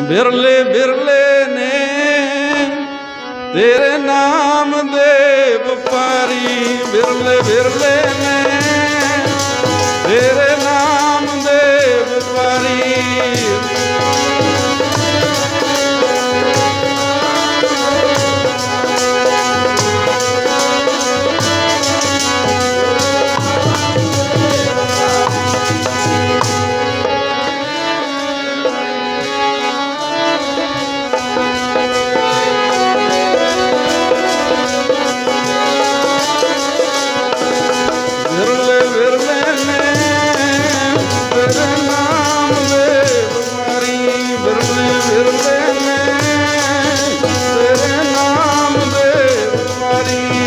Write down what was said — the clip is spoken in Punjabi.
ਬਿਰਲੇ ਬਿਰਲੇ ਨੇ ਤੇਰੇ ਨਾਮ ਦੇ ਵਪਾਰੀ ਬਿਰਲੇ ਬਿਰਲੇ ਨੇ ਤੇਰੇ ਸਿਰ ਦੇ ਨੇ ਤੇਰੇ ਨਾਮ ਦੇ ਮਾਰੀ